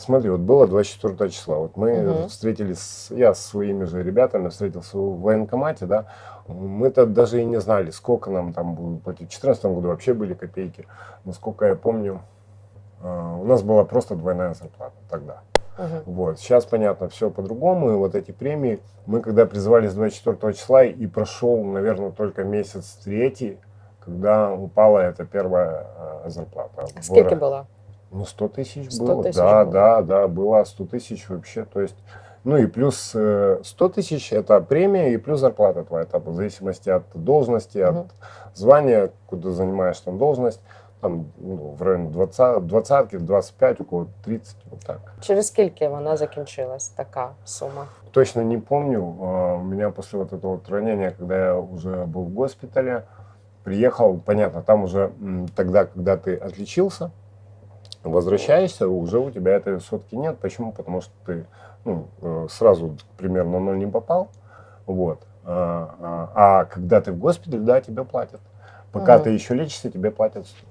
смотри, вот было 24 числа, вот мы Мгм. встретились, я с своими же ребятами встретился в военкомате, да, мы-то даже и не знали, сколько нам там будут платить. В 2014 году вообще были копейки, насколько я помню, э, у нас была просто двойная зарплата тогда. Мгм. Вот. Сейчас, понятно, все по-другому. И вот эти премии, мы когда призывались 24 числа, и прошел, наверное, только месяц третий, когда упала эта первая э, зарплата. Скільки було? Ну, 100 тысяч 100 было. тысяч да, было. да, да, было 100 тысяч вообще. То есть, ну и плюс э, 100 тысяч это премия и плюс зарплата твоя, там, в зависимости от должности, от звания, куда занимаешь там должность. Там ну, в районе 20, 20 25, около 30, вот так. Через скільки вона закінчилась, така сума? Точно не помню. А, У меня после вот этого вот ранения, когда я уже был в госпитале, приехал, понятно, там уже тогда, когда ты отличился, возвращаешься, уже у тебя этой сотки нет. Почему? Потому что ты ну, э, сразу примерно ноль не попал. Вот. А, а- а когда ты в госпитале, да, тебе платят. Пока Мгм. ты еще лечишься, тебе платят 100.